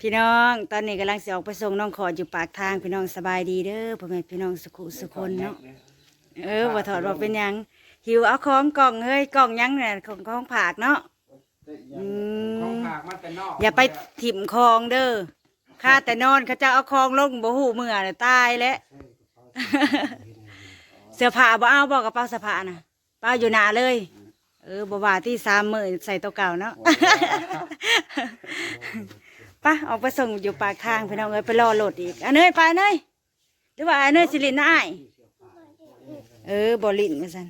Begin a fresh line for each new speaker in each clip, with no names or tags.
พี่น้องตอนนี้กำลังสิออกไปส่งน้องขอดอยู่ปากทางพี่น้องสบายดีเด้อพ่อแม่พี่น้องสุขุสุคนเนาะเออบ่ถอดว่าเป็นหยังหิวเอาของกล่องเฮ้ยกล่องหยังเนี่ยของของผากเนาะอื
ของ
ม
ฝากมาแต่นอก
อย่าไปถิ่มคลองเด้อข้าแต่นอนเขาจะเอาคลองลงบ่หูเมื่อน่ะตายแล้ว เสื้อผ้าบ่เอาบอกกระเป๋าเสื้อผ้าน่ะเป้าอยู่หนาเลย เออบ่ว่าที่สามมื้อใส่ตัวเก่าเนาะไปะออกไปส่งอยู่ปากทางพี่น้องเอ้ยไปรอรถอีกอันเนยไปเนยหรือว่าอันเนยสิลินายเออบ่ลินมาสัน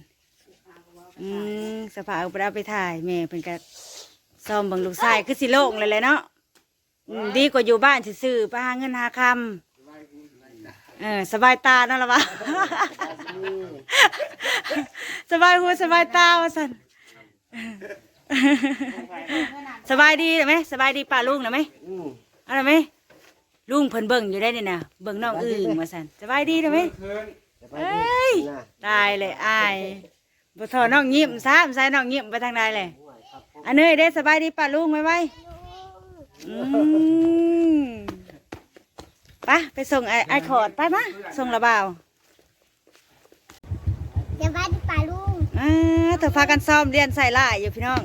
อืมสื้อผ้าเอาไปเอาไปถ่ายแม่เพิ่นก็ซ่อมบิ่งลูกชายคือสิโล่งเลยแหละเนาะอืมดีกว่าอยู่บ้านซื่อๆไปหาเงินหาคำเออสบายตาเนั่นละวะ สบายหูสบายตาว่าสัน สบายดีไหมสบายดีป่าลุงนะไหมเอะไรไหมลุงเพิ่นเบิ่งอยู่ได้นี่นะเบิ่งน้องอื่นว่าสันสบายดีนะไหม
เพิ่น
เอ้ยตายเลยอายบ่ทอน้องยิ้มซ้ำใส่น้องยิ้มไปทางใดเลยอันเนยเด้สบายดีป่าลุงไหมไว้อืมไปไปส่งไอ้ไอ้ขอดไปมาส่งระบ่าว
เดี๋ยวไปที่ป่าลุง
อ่าเธอพากันซ้อมเรียนใส่ล่ายอยู่พี่น้อง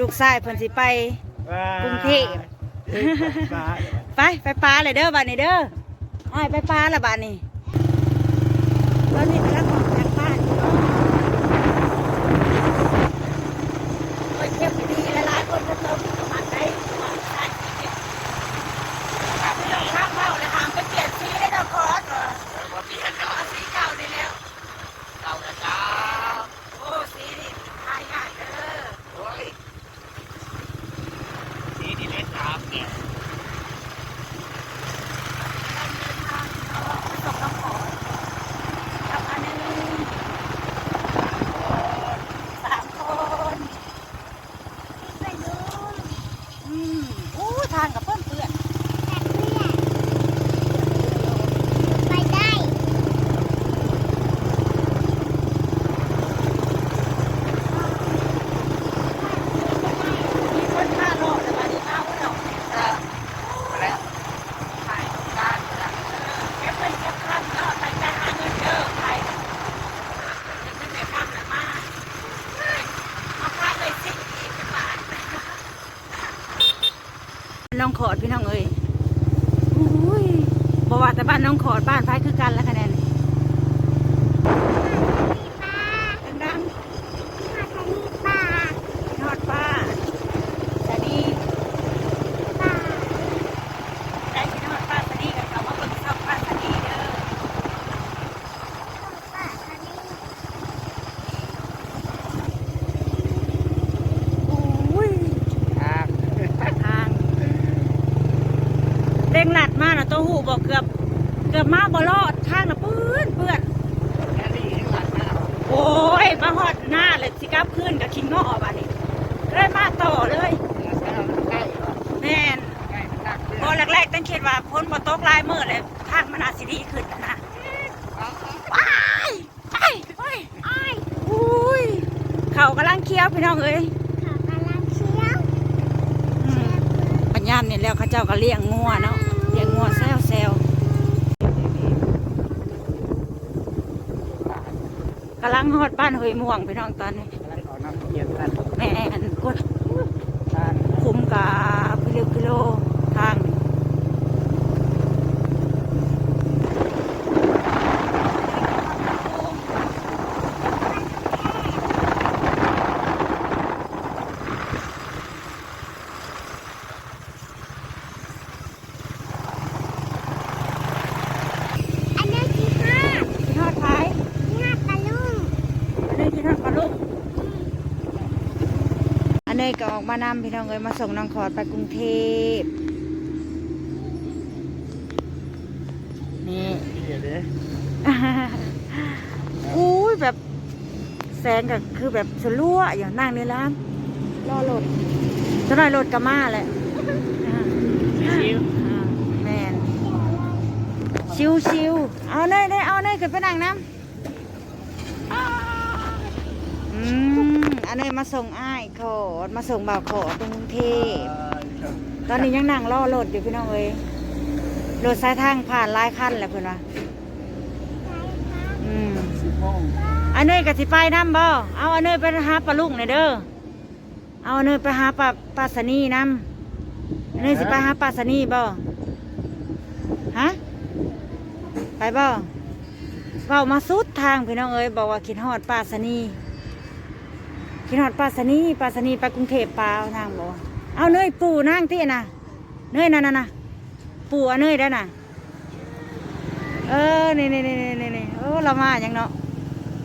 ลูกชายเพิ่นสิไปกรุงเทพไปไปปลาเลยเด้อบ้านนี้เด้ออ้ายไปปลาละบ้านนี้ตอนนี้กำลังออกจากบ้านอยู่เนาะโอ้ยเก็บไปดีหลายๆคนก็เติมมันไปมันใส่ไม่ต้องข้ามเบ้าเลยหามไปเปลี่ยนสีได้ดอกคอร์สเหรอว่าเปลี่ยนเนาะสีเก่าได้แล้ว เก่าแล้วจ้าโอ้สีนี่หายากเด้อโอ้ย
สีนี่เล็กครับเนี่ย
กับอันหนึงสามคน
ไปลุง
อืมอู้ทางกับเพื่อนเพื่อน
แต่เพื่อนไปได้
มีคนฆ่าโลกแต่ว่าที่เอาเนาะเออ
แล้ว
ถ่ายต้องการนะเก็บเงินเก็บคันเนาะไปไปหาเงินเด้อไปเก็บเงินเก็บคันน่ะมาเฮ้ยเอาพาเลยสิอีกเป็นบาทน้อง ขอดพี่น้องเอ้ยอุ้ยบอกว่าแต่บ้านน้องขอดบ้านพายคือกันแล้วคะแนน
ป้า
ดัง
มาทางนี้ป้า
ๆทอดป้าสวัสดี
ป้า
ได้พี่น้องป้าสวัสดีกันเขาว่าคนชอบป้าสวัสดีเด้อ
ป้าทางนี้
อุ้ย
ครับ
ทางเร่งหลัดมากนะตัวหูบอกเกือบ เกือบมาบ่รอดทางนะเปื้อนเปื้อน
แค่นี้ยังหลังหน้า
โอ้ยมาหอดหน้าเลยสิกลับขึ้นกับขิงงอบ้านี้เลยมาต่อเลย
แล้วก็ใกล้เหรอ
แม่น
ใกล้มันดักเพื่
พอ
อน
แรกๆตั้งคิดว่าพ้นมาตกลายมืดเลยทางมันอาจสิดีขึ้นนะนะว้ายไปไป
อ้อย
อุ้ยเขากำลังเคี้ยวพี่น้องเอ้ย
ขอกำลังเคี้ยว
อืมปัญญามเนี่ยแล้วเขาเจ้าก็เลี้ยงงัวเนาะเลี้ยงงัวแซวแซวกำลังฮอดบ้านหอยม่วงพี่น้องตอนนี้
อะไรขอน้ำเย็นกัน
แม่นกด
ทาน
คุ้มกับกิโลกิโลทางนี่
อันนี้ที่ห้า
กินทอดไผ่
ห้าปลาลุง
อันนี้กินทอดปลาลูก อันนี้ก็ออกมานำพี่น้องเอ้ยมาส่งน้องขอดไปกรุงเทพนี่
นี่เด้
อุ้ยแบบแสงก็คือแบบสลัวอย่างนั่งในร้านรอรถจะหน่อยรถกระมาแหละอ่า
ชิว
อ่าแมนชิวชิวๆเอาเนยเนยเอาเนยขึ้นไปนั่งน้ำอืม อันนี้มาส่งอ้ายโขดมาส่งบ่าวโขดกรุงเทพตอนนี้ยังนั่งรอรถอยู่พี่น้องเอ้ยรถสายทางผ่านหลายคันแหละเพื่อนว่าอืม
สิบโมง
อันเนยกับสิไปน้ำบ่เอาอันเนยไปหาปลาลุงหน่อยเด้อเอาอันเนยไปหาปลาปลาสนีน้ำอันเนยสิไปหาปลาสนีบ่ฮะไปบ่เว้ามาสุดทางพี่น้องเอ้ยบอกว่าคิดฮอดปลาสนี คิดฮอดปลาสนีปลาสนีไปกรุงเทพปลาเอาทางบ่เอาเนยปู่นั่งที่น่ะเนยนั่นน่ะน่ะปู่อันเนยได้น่ะ เออนี่นี่นี่นี่นี่โอ้เรามาอย่างเนาะ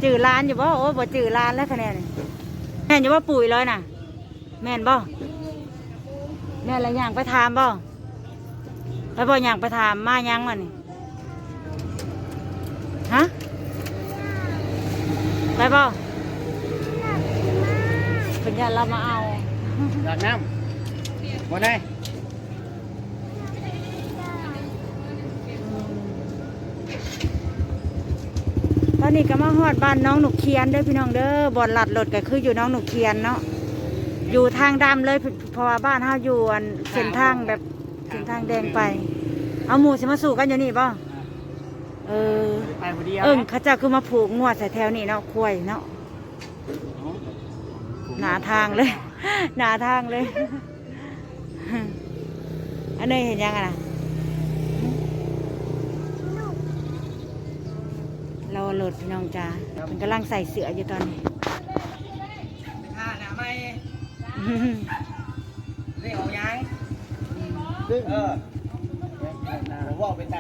จือร้านอยู่บ่โอ้บ่จือร้านแล้วคะแนนนี่แม่นอยู่ว่าปุ๋ยเลยน่ะ แม่นบ่แม่นอะไรย่างไปถามบ่ไปบ่ย่างไปถามมายังมานี่ฮะไปบ่ เป็นญาติเรามาเอา
อยากน้ำบ่ได้
ตอนนี้ก็มาฮอดบ้านน้องหนุกเคียนเด้อพี่น้องเด้อบ่อนหลัดรถก็คืออยู่น้องหนุกเคียนเนาะอยู่ทางดำเลยเพราะว่าบ้านเฮาอยู่อันเส้นทางแบบเส้นทางแดงไป เอาหมูสิมาสู่กันอยู่นี่บ่เออ
ไปพอดียว
เอิ้งเขาเจ้าคือมาผูกงวดใส่แถวนี่เนาะควายเนาะ หนาทางเลย หนาทางเลย อันนี้เห็นยังไงล่ะเราโหลดพี่น้องจ้ามันกำลังใส่เสื้ออยู่ตอนนี้
ข้าหน้าไม่เรียกเอายังเออผมบอกเป็นตา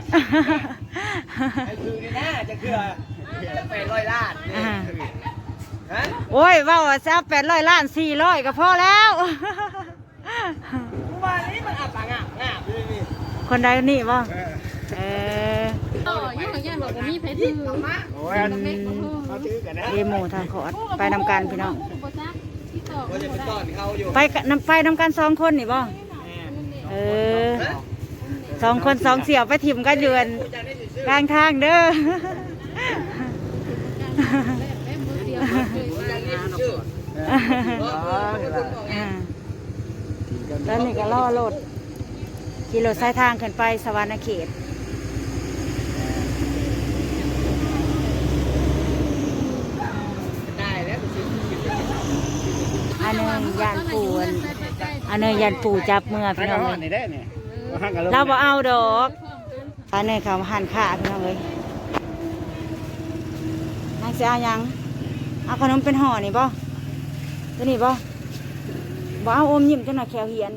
ไอ้คือนี่นะจะคือจะเป็นร้อยล้านนี่ฮะ
โอ้ยเว่าว่าจะแปดร้อยล้านสี่ร้อยก็พอแล้ว
วันนี้มันอับปางอะง่าพี่นี่
คนใดนี่บ่
เออ
เออ
ต่อยังของยังบอกว่ามีเพชรถือ
โอ้ยเขาถือกันนะ
เดโมทางขอดไปนำกันพี่น้อง
บ่จักที่ต่อ
ว่าจะเป็นต้อนเขาอยู่
ไปกะนำไปนำกันสองคนนี่บ่เออสองคนสองเสี่ยวไปถิ่มกันอยู่อันกลางทางเด้อ
อ่า
ตอนนี้ก็ล่อรถขี่รถสายทางขึ้นไปสวรรณเขต
ได้แล้ว
อันหนึงยานปูนอันหนึงยานปูจับเมื่อ
ไป
พี่
น
น้
อ
อง
น
เอ้ย
นี่ได้เนี่ย
เราบ่เอาดอกอันหนึงเขาหันขาพี่น้องเอ้ยนางจะเอาหยัง เอาขนมเป็นห่อนี่บ่ ตัวนี้บ่บ่เอาอมยิ้มจังหน่อยแขวเหียน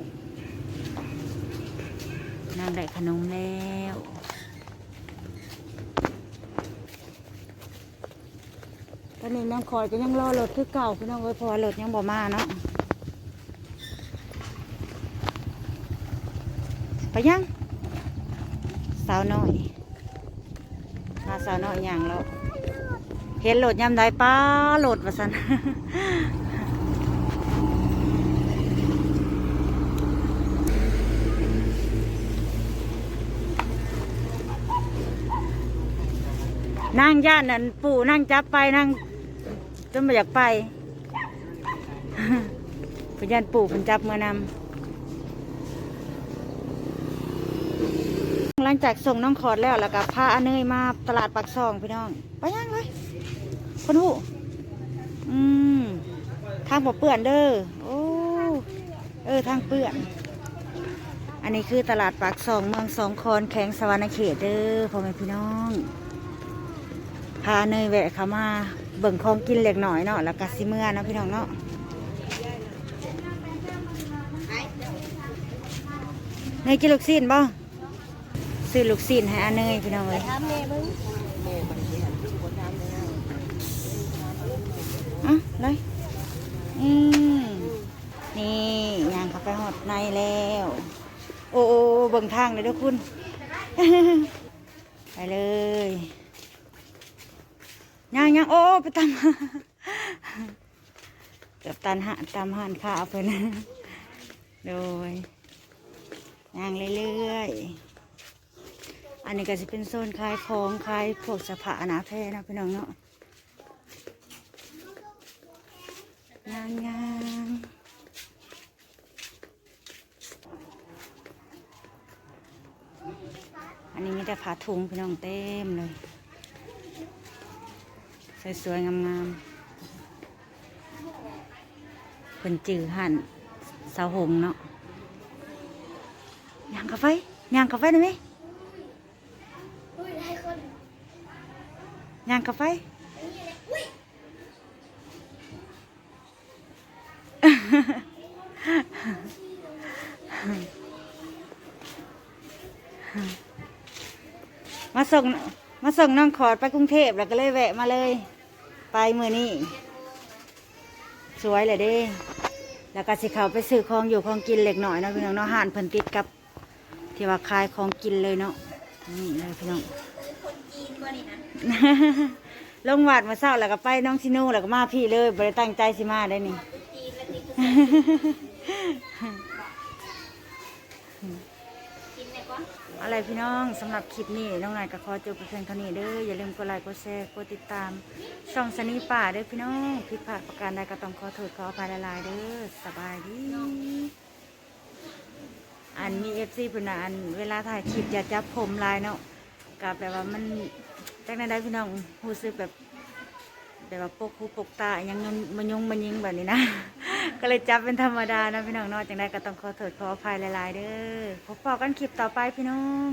นางได้ขนมแล้วตอนนี้น้ำคอยก็ยังรอรถคือเก่าพี่น้องเอ้ยพอรถยังบ่มาเนาะไปยังสาวน้อยมาสาวน้อยอย่างแล้วเห็นโหลดยำได้ป้าโหลดว่าสัน นั่งย่านนั่นปู่นั่งจับไปนั่งจนไม่อยากไปพยานปู่เพันจับเมื่อนำหลังจากส่งน้องขอดแล้วแล้วก็พาอเนยมาตลาดปักซองพี่น้อง ไปยังเลยคนหูอืมทางบ่เปื่อนเด้อโอ้เออทางเปื่อน อันนี้คือตลาดปากซองเมืองสองคอนแข็งสวรรณเขตเด้อพ่อแม่พี่น้อง พาเนยแวะเข้ามาเบิ่งของกินเล็กหน่อยเนาะแล้วก็สิเมื่อเนาะพี่น้องเนาะเนยกินลูกซีนบ่ซื้อลูกซีนให้อาเนยพี่น้องเลยอะเลยอืมนี่ยางเข้าไปหอดในแล้ว โอ้โอเบิ่งทางเลยด้อคุณ ไปเลย ย่างย่างโอ้ไปตามกือบตันหะตามหันข้าวไปนะโดยย่างเรื่อยๆ อันนี้ก็จะเป็นโซนขายของขายพวกสภานาแพนะพี่น้องเนาะงานงานอันนี้มีแต่ผ้าถุงพี่น้องเต็มเลย สวยๆงามๆเพิ่นจือหันเสาหงเนาะย่างกาแฟย่างกาแฟได้ไหมย่างกาแฟมาส่ง มาส่งน้องขอดไปกรุงเทพแล้วก็เลยแวะมาเลย ไปมือนี้สวยเลยเด้ แล้วก็สิเขาไปซื้อของอยู่ของกินเล็กหน่อยเนาะพี่น้องเนาะห่านเพิ่นติดกับ ที่ว่าขายของกินเลยเนาะนี่เลยพี่น้องลงวัดมาเศร้าแล้วก็ไปน้องชิโนูแล้วก็มาพี่เลยบริตั้งใจสิมาได้นี่ อะไรพี่น้องสำหรับคลิปนี้น้องนายก็ขอจบไปเพียงเท่านี้เด้ออย่าลืมกดไลค์กดแชร์กดติดตามช่องสนีป่าเด้อพี่น้องผิดพลาดประการใดก็ต้องขอโทษขออภัยหลายๆเด้อสบายดีอันมีเอฟซีพิ่นน่ะอันเวลาถ่ายคลิปอย่าจับผมลายเนาะกับแบบว่ามันจากนั้นได้พี่น้องรู้สึกแบบแบบว่าปกหูปกตายังมันยงมันยิงแบบนี้นะ ก็เลยจับเป็นธรรมดานะพี่น้องเนอจังได้ก็ต้องขอโทษขออภัยหลาย ๆ เด้อพบกันคลิปต่อไปพี่น้อง